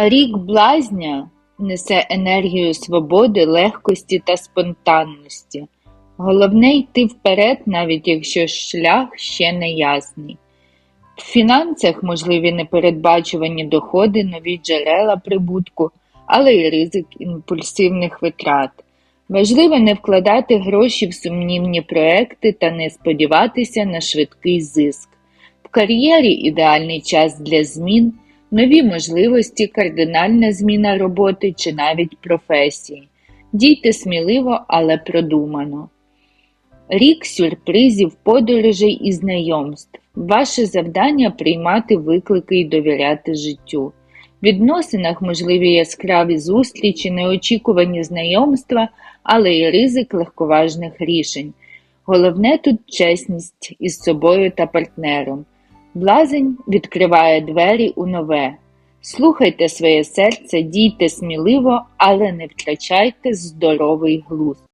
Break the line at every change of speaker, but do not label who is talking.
Рік блазня несе енергію свободи, легкості та спонтанності. Головне йти вперед, навіть якщо шлях ще не ясний. В фінансах можливі непередбачувані доходи, нові джерела прибутку, але й ризик імпульсивних витрат. Важливо не вкладати гроші в сумнівні проекти та не сподіватися на швидкий зиск. В кар'єрі ідеальний час для змін, нові можливості, кардинальна зміна роботи чи навіть професії. Дійте сміливо, але продумано. Рік сюрпризів, подорожей і знайомств. Ваше завдання приймати виклики і довіряти життю. В відносинах можливі яскраві зустрічі, неочікувані знайомства, але й ризик легковажних рішень. Головне тут чесність із собою та партнером. Блазень відкриває двері у нове. Слухайте своє серце, дійте сміливо, але не втрачайте здоровий глузд.